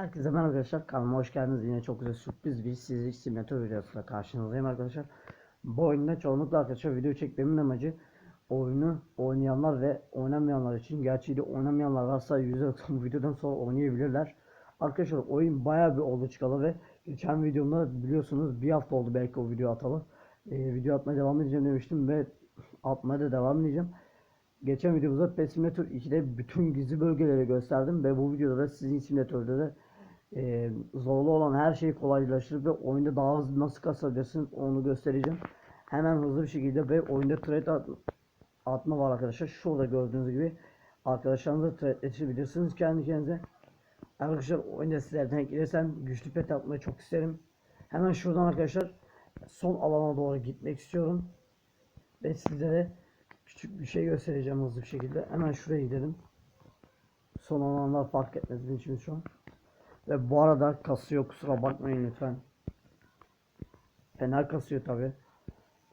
Herkese merhaba arkadaşlar. Kanalıma hoş geldiniz. Yine çok güzel sürpriz bir sizlik simülatör videosuyla karşınızdayım arkadaşlar. Bu oyunda çoğunlukla arkadaşlar video çekmemin amacı oyunu oynayanlar ve oynamayanlar için gerçi de oynamayanlar varsa yüzde bu videodan sonra oynayabilirler. Arkadaşlar oyun baya bir oldu çıkalı ve geçen videomda biliyorsunuz bir hafta oldu belki o video atalı. Ee, Video atmaya devam edeceğim demiştim ve atmaya da devam edeceğim. Geçen videomuzda Pet Simulator 2'de bütün gizli bölgeleri gösterdim ve bu videoda da sizin simülatörde de e, zorlu olan her şeyi kolaylaştırıp ve oyunda daha hızlı nasıl kasabilirsiniz onu göstereceğim. Hemen hızlı bir şekilde ve oyunda trade at- atma var arkadaşlar. Şurada gördüğünüz gibi arkadaşlarınızla trade'leşebilirsiniz kendi kendinize. Arkadaşlar oyunda sizlerden gelirsem güçlü pet atmayı çok isterim. Hemen şuradan arkadaşlar son alana doğru gitmek istiyorum. Ve sizlere küçük bir şey göstereceğim hızlı bir şekilde. Hemen şuraya gidelim. Son alanlar fark etmez bizim için şu an. Ve bu arada kasıyor kusura bakmayın lütfen. Fena kasıyor tabi.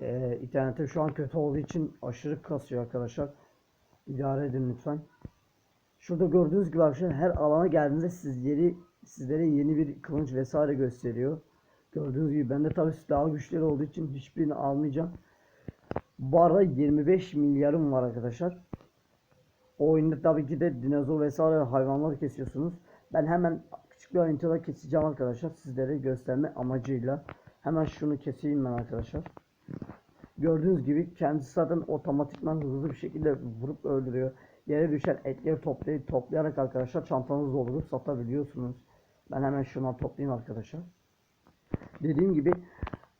Ee, internetim şu an kötü olduğu için aşırı kasıyor arkadaşlar. İdare edin lütfen. Şurada gördüğünüz gibi arkadaşlar her alana geldiğinizde sizleri sizlere yeni bir kılıç vesaire gösteriyor. Gördüğünüz gibi bende tabi daha güçleri olduğu için hiçbirini almayacağım. Bu arada 25 milyarım var arkadaşlar. O oyunda tabii ki de dinozor vesaire hayvanları kesiyorsunuz. Ben hemen küçük bir ayrıntıda keseceğim arkadaşlar. Sizlere gösterme amacıyla. Hemen şunu keseyim ben arkadaşlar. Gördüğünüz gibi kendisi zaten otomatikman hızlı bir şekilde vurup öldürüyor. Yere düşen etleri toplayıp toplayarak arkadaşlar çantanızı doldurup satabiliyorsunuz. Ben hemen şunu toplayayım arkadaşlar. Dediğim gibi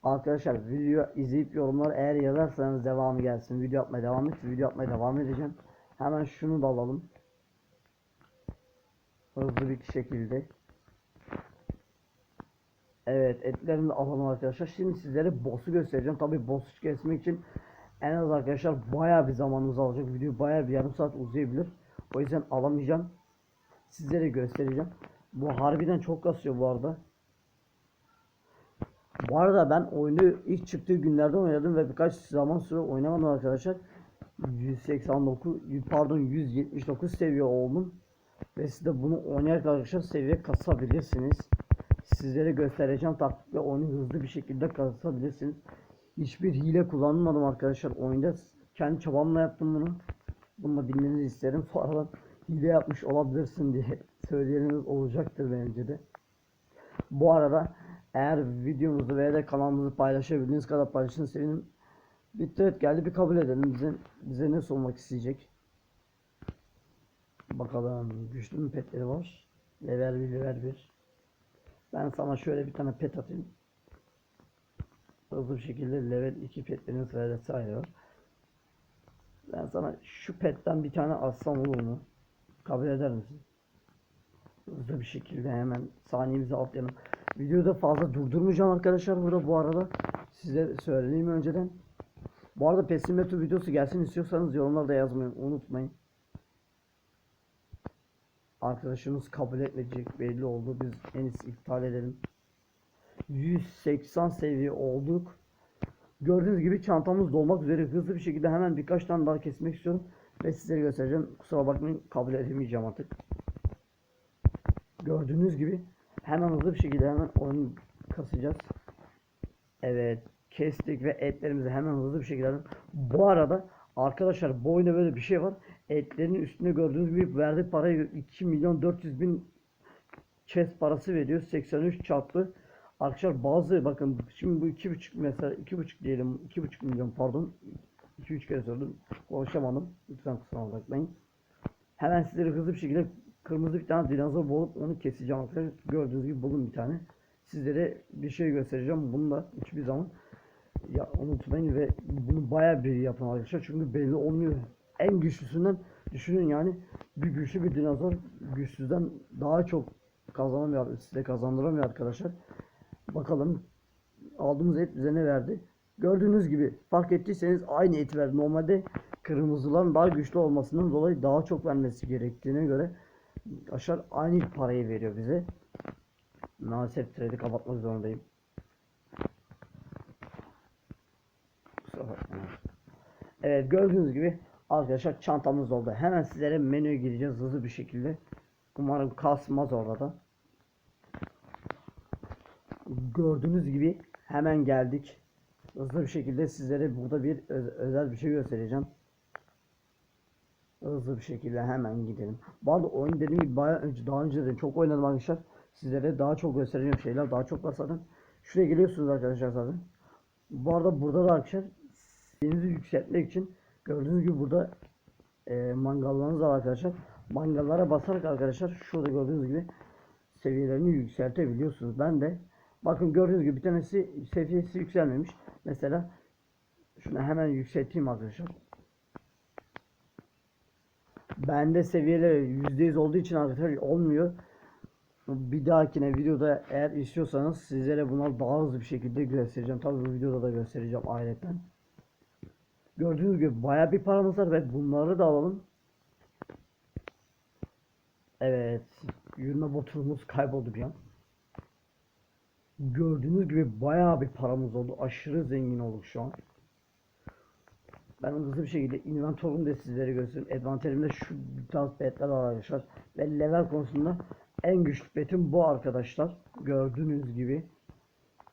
arkadaşlar video izleyip yorumlar eğer yazarsanız devamı gelsin. Video yapmaya devam et. Video yapmaya devam edeceğim. Hemen şunu da alalım. Hızlı bir şekilde. Evet etlerini de alalım arkadaşlar. Şimdi sizlere boss'u göstereceğim. Tabi boss'u kesmek için en az arkadaşlar baya bir zamanımız alacak. Video baya bir yarım saat uzayabilir. O yüzden alamayacağım. Sizlere göstereceğim. Bu harbiden çok kasıyor bu arada. Bu arada ben oyunu ilk çıktığı günlerde oynadım ve birkaç zaman sonra oynamadım arkadaşlar. 189 pardon 179 seviye oldum. Ve siz de bunu oynayarak arkadaşlar seviye kasabilirsiniz. Sizlere göstereceğim taktikle oyunu hızlı bir şekilde kasabilirsiniz. Hiçbir hile kullanmadım arkadaşlar oyunda. Kendi çabamla yaptım bunu. Bunu da bilmenizi isterim. Bu hile yapmış olabilirsin diye söyleyeniniz olacaktır bence de. Bu arada eğer videomuzu veya da kanalımızı paylaşabildiğiniz kadar paylaşın sevinirim. Bir tweet geldi bir kabul edelim. Bize, bize ne sunmak isteyecek? Bakalım güçlü mü petleri var? Level 1 level 1. Ben sana şöyle bir tane pet atayım. Hızlı bir şekilde level 2 petleriniz vesaire var. Ben sana şu petten bir tane atsam olur mu? Kabul eder misin? Hızlı bir şekilde hemen saniyemizi atlayalım. Videoda fazla durdurmayacağım arkadaşlar burada bu arada. Size söyleyeyim önceden. Bu arada pesimetri videosu gelsin istiyorsanız yorumlarda yazmayı unutmayın. Arkadaşımız kabul etmeyecek belli oldu. Biz en iyisi iptal edelim. 180 seviye olduk. Gördüğünüz gibi çantamız dolmak üzere hızlı bir şekilde hemen birkaç tane daha kesmek istiyorum. Ve sizlere göstereceğim. Kusura bakmayın kabul edemeyeceğim artık. Gördüğünüz gibi hemen hızlı bir şekilde hemen onu kasacağız. Evet kestik ve etlerimizi hemen hızlı bir şekilde. Bu arada arkadaşlar bu oyunda böyle bir şey var. Etlerin üstünde gördüğünüz gibi verdiği parayı 2 milyon 400 bin chest parası veriyor. 83 çarpı. Arkadaşlar bazı bakın şimdi bu iki buçuk mesela iki buçuk diyelim iki buçuk milyon pardon iki üç kere söyledim konuşamadım. Lütfen kusura bakmayın. Hemen sizlere hızlı bir şekilde kırmızı bir tane dinozor bulup onu keseceğim arkadaşlar. Gördüğünüz gibi bulun bir tane. Sizlere bir şey göstereceğim. Bunu da hiçbir zaman ya unutmayın ve bunu baya bir yapın arkadaşlar. Çünkü belli olmuyor en güçlüsünden düşünün yani bir güçlü bir dinozor güçsüzden daha çok kazanamıyor size kazandıramıyor arkadaşlar Bakalım aldığımız et bize ne verdi? Gördüğünüz gibi fark ettiyseniz aynı et verdi. Normalde kırmızıların daha güçlü olmasından dolayı daha çok vermesi gerektiğine göre aşağı aynı parayı veriyor bize. Maalesef trade'i kapatmak zorundayım. Evet gördüğünüz gibi arkadaşlar çantamız oldu. Hemen sizlere menüye gireceğiz hızlı bir şekilde. Umarım kasmaz orada da. Gördüğünüz gibi hemen geldik. Hızlı bir şekilde sizlere burada bir öz- özel bir şey göstereceğim. Hızlı bir şekilde hemen gidelim. Bu arada oyun dediğim gibi bayağı önce, daha önceden çok oynadım arkadaşlar. Sizlere daha çok göstereceğim şeyler daha çok var zaten. Şuraya geliyorsunuz arkadaşlar zaten. Bu arada burada da arkadaşlar denizi yükseltmek için gördüğünüz gibi burada e, mangallarınız var arkadaşlar. Mangallara basarak arkadaşlar şurada gördüğünüz gibi seviyelerini yükseltebiliyorsunuz. Ben de bakın gördüğünüz gibi bir tanesi seviyesi yükselmemiş. Mesela şunu hemen yükselteyim arkadaşlar. Bende seviyeleri %100 olduğu için arkadaşlar olmuyor. Bir dahakine videoda eğer istiyorsanız sizlere bunları daha hızlı bir şekilde göstereceğim. Tabii bu videoda da göstereceğim ayrıca. Gördüğünüz gibi baya bir paramız var ve bunları da alalım. Evet. Yürüme botumuz kayboldu bir an. Gördüğünüz gibi bayağı bir paramız oldu. Aşırı zengin olduk şu an. Ben hızlı bir şekilde inventory'umu da sizlere göstereyim. Advanterimde şu tarz petler var arkadaşlar. Ve level konusunda en güçlü petim bu arkadaşlar. Gördüğünüz gibi.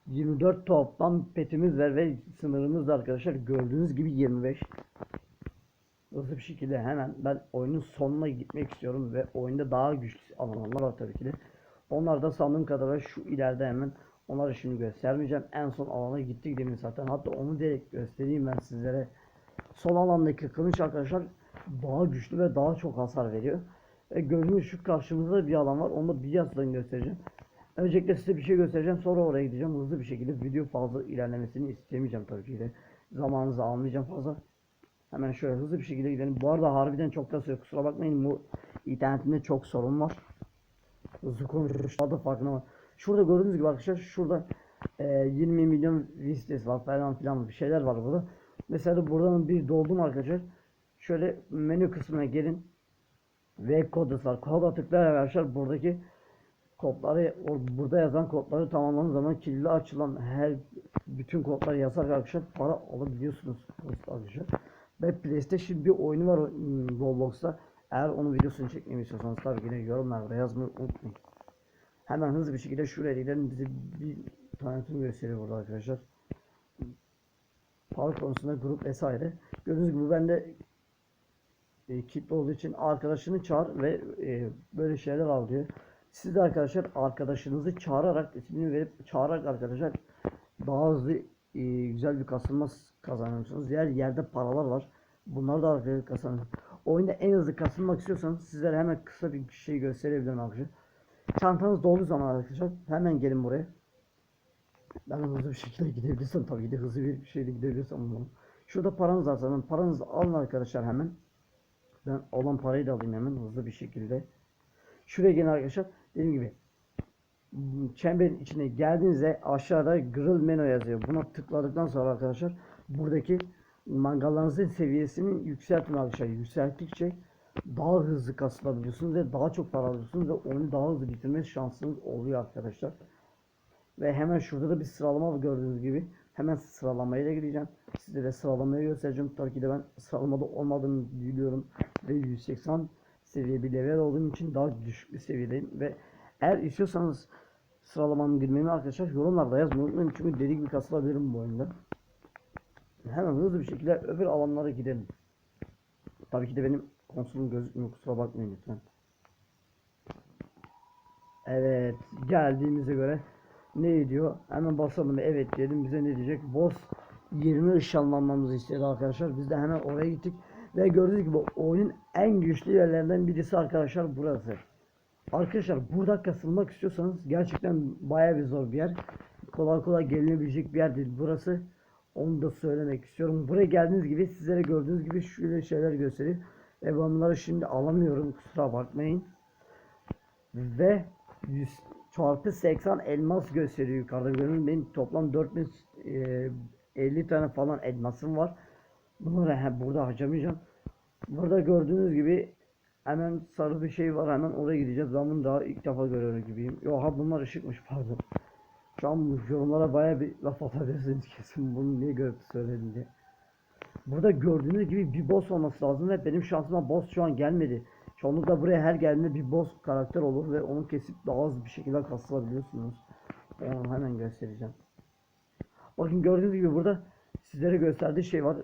24 toplam petimiz var ve sınırımız da arkadaşlar gördüğünüz gibi 25. Hızlı bir şekilde hemen ben oyunun sonuna gitmek istiyorum ve oyunda daha güçlü alanlar var tabii ki de. Onlar da sandığım kadarıyla şu ileride hemen onları şimdi göstermeyeceğim. En son alana gittik demin zaten. Hatta onu direkt göstereyim ben sizlere. Sol alandaki kılıç arkadaşlar daha güçlü ve daha çok hasar veriyor. Ve gördüğünüz şu karşımızda bir alan var. Onu da bir yazdan göstereceğim. Öncelikle size bir şey göstereceğim. Sonra oraya gideceğim. Hızlı bir şekilde video fazla ilerlemesini istemeyeceğim tabii ki de. Zamanınızı almayacağım fazla. Hemen şöyle hızlı bir şekilde gidelim. Bu arada harbiden çok kasıyor. Kusura bakmayın bu internetimde çok sorun var. Hızlı konuşuşlar da farkına var. Şurada gördüğünüz gibi arkadaşlar şurada e, 20 milyon vistes var falan filan bir şeyler var burada. Mesela buradan bir doldum arkadaşlar. Şöyle menü kısmına gelin. Ve kodu var. Koda tıklayarak arkadaşlar buradaki kodları burada yazan kodları tamamladığınız zaman kilitli açılan her bütün kodlar yazarak arkadaşlar para alabiliyorsunuz arkadaşlar. Ve PlayStation bir oyunu var hmm, Roblox'ta. Eğer onun videosunu çekmemi istiyorsanız tabii ki de yorumlarda yazmayı unutmayın. Hemen hızlı bir şekilde şuraya gidelim. Bize bir tanıtım gösteriyor burada arkadaşlar. Para konusunda grup vesaire. Gördüğünüz gibi ben de e, kitle olduğu için arkadaşını çağır ve e, böyle şeyler al diyor. Siz de arkadaşlar arkadaşınızı çağırarak ismini verip çağırarak arkadaşlar daha hızlı e, güzel bir kasılma kazanıyorsunuz. Diğer yerde paralar var. Bunları da arkadaşlar kazanın. Oyunda en hızlı kasılmak istiyorsanız sizlere hemen kısa bir şey gösterebilirim arkadaşlar. Çantanız dolduğu zaman arkadaşlar hemen gelin buraya. Ben hızlı bir şekilde gidebilirsem tabii de hızlı bir şeyle gidebilirsem bunu. Şurada paranız var zaten. Paranızı alın arkadaşlar hemen. Ben olan parayı da alayım hemen hızlı bir şekilde. Şuraya gelin arkadaşlar. Dediğim gibi m, çemberin içine geldiğinizde aşağıda grill menü yazıyor. Buna tıkladıktan sonra arkadaşlar buradaki mangallarınızın seviyesini yükseltin arkadaşlar. Yükselttikçe daha hızlı kasılabiliyorsunuz ve daha çok para alıyorsunuz ve oyunu daha hızlı bitirme şansınız oluyor arkadaşlar. Ve hemen şurada da bir sıralama gördüğünüz gibi. Hemen sıralamaya da gideceğim. Size de sıralamayı göstereceğim. Tabii ki de ben sıralamada olmadığını biliyorum. Ve 180 seviye bir level olduğum için daha düşük bir seviyedeyim. Ve eğer istiyorsanız sıralamamı girmemi arkadaşlar yorumlarda yazmayı unutmayın. Çünkü deli gibi kasılabilirim bu oyunda. Hemen hızlı bir şekilde öbür alanlara gidelim. Tabii ki de benim konsolum gözükmüyor. Kusura bakmayın lütfen. Evet geldiğimize göre ne diyor? Hemen basalım evet diyelim bize ne diyecek? Boss yerini ışınlanmamızı istedi arkadaşlar. Biz de hemen oraya gittik ve gördüğünüz gibi oyunun en güçlü yerlerinden birisi arkadaşlar burası. Arkadaşlar burada kasılmak istiyorsanız gerçekten baya bir zor bir yer. Kolay kolay gelinebilecek bir yer değil burası. Onu da söylemek istiyorum. Buraya geldiğiniz gibi sizlere gördüğünüz gibi şöyle şeyler gösteriyor. Ve bunları şimdi alamıyorum kusura bakmayın. Ve 100 çarpı 80 elmas gösteriyor yukarıda görüyorsunuz. Benim toplam 4050 tane falan elmasım var. Bunları he, burada harcamayacağım. Burada gördüğünüz gibi hemen sarı bir şey var. Hemen oraya gideceğiz. Ben bunu daha ilk defa görüyor gibiyim. Yo ha bunlar ışıkmış pardon. Şu an yorumlara baya bir laf atabilirsiniz kesin. Bunu niye görüp söyledin diye. Burada gördüğünüz gibi bir boss olması lazım ve benim şansıma boss şu an gelmedi. Çoğunlukla buraya her geldiğinde bir boss karakter olur ve onu kesip daha hızlı bir şekilde kasılabiliyorsunuz. Onu hemen göstereceğim. Bakın gördüğünüz gibi burada sizlere gösterdiği şey var.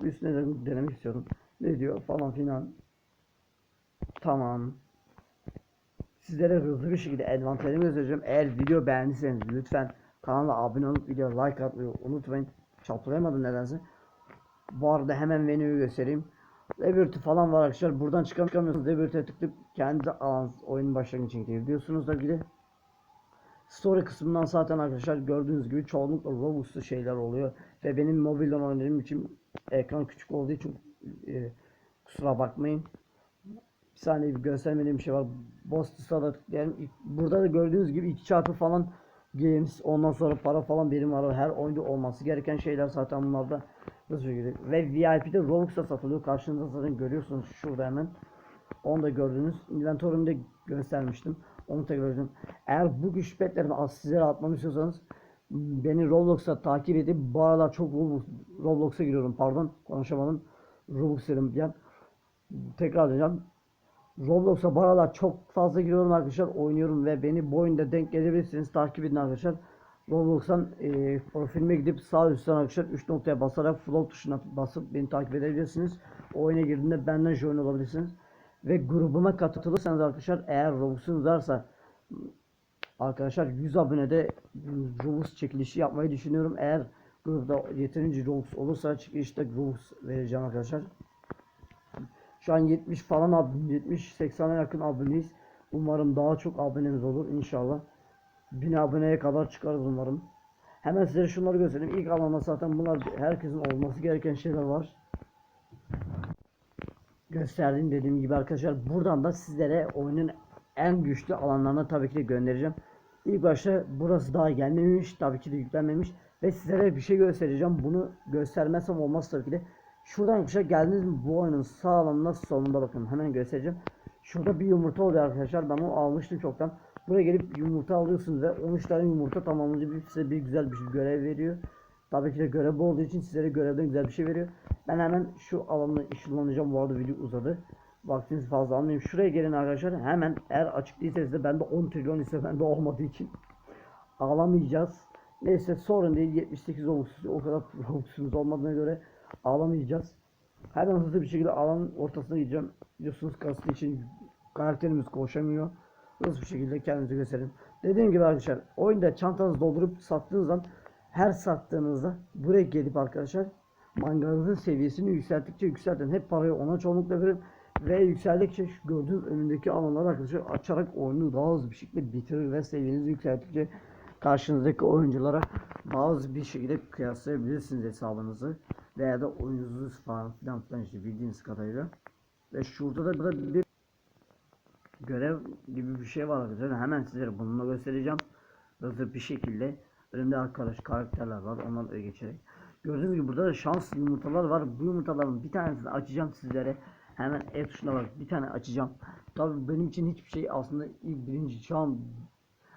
Üstüne de denemek istiyorum. Ne diyor falan filan. Tamam. Sizlere hızlı bir şekilde envanterimi göstereceğim. Eğer video beğendiyseniz lütfen kanala abone olup video like atmayı unutmayın. Çaplayamadım nedense. Bu arada hemen menüyü göstereyim. Liberty falan var arkadaşlar. Buradan çıkam- çıkamıyorsunuz. Liberty'ye tıklayıp kendi alan oyunun başlangıcı için gidiyorsunuz da bir Story kısmından zaten arkadaşlar gördüğünüz gibi çoğunlukla Robux'lu şeyler oluyor. Ve benim mobilden oynadığım için ekran küçük olduğu için e, kusura bakmayın. Bir saniye bir göstermediğim bir şey var. Boss'ta da. İlk- Burada da gördüğünüz gibi iki çarpı falan games ondan sonra para falan birim var. Her oyunda olması gereken şeyler zaten bunlarda hızlı şekilde. Ve VIP'de Robux'a satılıyor. Karşınızda zaten görüyorsunuz şurada hemen. Onu da gördünüz. Inventory'imde göstermiştim. Onu tekrar göstereyim. Eğer bu güç petlerini az sizlere atmamı istiyorsanız beni Roblox'a takip edip bu aralar çok Roblox, Roblox'a giriyorum pardon konuşamadım. Roblox dedim an. Tekrar diyeceğim. Roblox'a bu aralar çok fazla giriyorum arkadaşlar. Oynuyorum ve beni bu oyunda denk gelebilirsiniz. Takip edin arkadaşlar. Roblox'tan e, profilime gidip sağ üstten arkadaşlar 3 noktaya basarak flow tuşuna basıp beni takip edebilirsiniz. Oyuna girdiğinde benden join olabilirsiniz. Ve grubuma katılırsanız arkadaşlar eğer Robux'unuz varsa arkadaşlar 100 abonede Robux çekilişi yapmayı düşünüyorum. Eğer grupta yeterince Robux olursa çekilişte Robux vereceğim arkadaşlar. Şu an 70 falan abone, 70-80'e yakın aboneyiz. Umarım daha çok abonemiz olur inşallah. 1000 aboneye kadar çıkarız umarım. Hemen size şunları göstereyim. İlk alanda zaten bunlar herkesin olması gereken şeyler var. Gösterdiğim dediğim gibi arkadaşlar buradan da sizlere oyunun en güçlü alanlarına tabii ki de göndereceğim. İlk başta burası daha gelmemiş tabii ki de yüklenmemiş ve sizlere bir şey göstereceğim. Bunu göstermezsem olmaz tabii ki de. Şuradan arkadaşlar geldiniz mi bu oyunun sağ alanına solunda bakın hemen göstereceğim. Şurada bir yumurta oluyor arkadaşlar ben onu almıştım çoktan. Buraya gelip yumurta alıyorsunuz ve 13 tane yumurta tamamlayınca bir- size bir güzel bir görev veriyor. Tabii ki de görev bu olduğu için sizlere görevden güzel bir şey veriyor. Ben hemen şu alanı ışınlanacağım. Bu arada video uzadı. Vaktinizi fazla almayayım. Şuraya gelin arkadaşlar. Hemen eğer açık değilse de bende 10 trilyon ise bende olmadığı için ağlamayacağız. Neyse sorun değil. 78 olmuşsunuz. O kadar olmuşsunuz olmadığına göre ağlamayacağız. Hemen hızlı bir şekilde alanın ortasına gideceğim. Biliyorsunuz kastığı için karakterimiz koşamıyor. Hızlı bir şekilde kendinizi gösterin. Dediğim gibi arkadaşlar oyunda çantanızı doldurup sattığınız zaman her sattığınızda buraya gelip arkadaşlar manganızın seviyesini yükselttikçe yükseltin. Hep parayı ona çoğunlukla verin ve yükseldikçe şu gördüğünüz önündeki alanları arkadaşlar açarak oyunu daha hızlı bir şekilde bitirir ve seviyenizi yükselttikçe karşınızdaki oyunculara daha hızlı bir şekilde kıyaslayabilirsiniz hesabınızı veya da oyununuzu falan filan filan işte bildiğiniz kadarıyla. Ve şurada da burada bir görev gibi bir şey var arkadaşlar. Hemen sizlere bununla göstereceğim. Hızlı bir şekilde önümde arkadaş karakterler var. Ondan öyle geçerek. Gördüğünüz gibi burada da şans yumurtalar var. Bu yumurtaların bir tanesini açacağım sizlere. Hemen E tuşuna bak bir tane açacağım. Tabii benim için hiçbir şey aslında ilk birinci şu an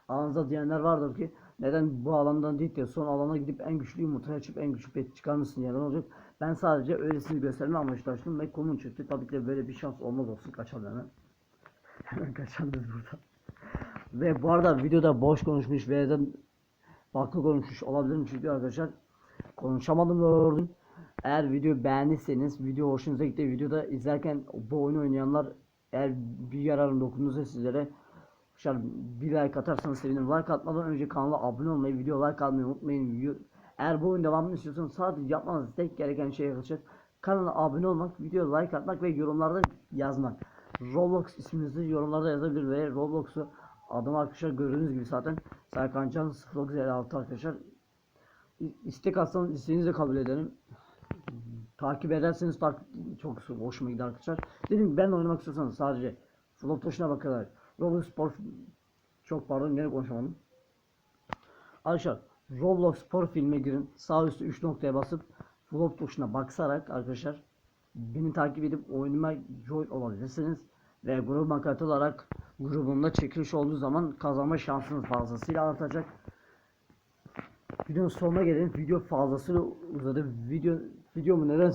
alanınıza diyenler vardır ki neden bu alandan değil de son alana gidip en güçlü yumurtayı açıp en güçlü pet çıkar mısın diyenler olacak. Ben sadece öylesini gösterme amaçlı açtım ve konum çıktı. Tabii ki böyle bir şans olmaz olsun kaçalım hemen. Hemen kaçalım biz buradan. Ve bu arada videoda boş konuşmuş da farklı konuşmuş olabilirim çünkü arkadaşlar konuşamadım gördüm. Eğer video beğendiyseniz, video hoşunuza gitti, videoda izlerken bu oyunu oynayanlar eğer bir yararım dokunduysa sizlere Arkadaşlar bir like atarsanız sevinirim. Like atmadan önce kanala abone olmayı, video like almayı unutmayın. Eğer bu oyun devamını istiyorsanız sadece yapmanız tek gereken şey arkadaşlar kanala abone olmak, video like atmak ve yorumlarda yazmak. Roblox isminizi yorumlarda yazabilir ve Roblox'u adım arkadaşlar gördüğünüz gibi zaten Serkan Can 0956 arkadaşlar. İstek atsanız isteğinizi kabul ederim. Takip ederseniz takip çok hoşuma gider arkadaşlar. Dedim ben de oynamak istiyorsanız sadece flop tuşuna bakarak Roblox Spor çok pardon gene konuşamadım. Arkadaşlar Roblox Spor filme girin. Sağ üstte 3 noktaya basıp flop tuşuna basarak arkadaşlar beni takip edip oyunuma join olabilirsiniz. Ve grubuma katılarak grubumda çekiliş olduğu zaman kazanma şansınız fazlasıyla artacak. Videonun sonuna gelelim. Video fazlasıyla uzadı. Video videomu nedense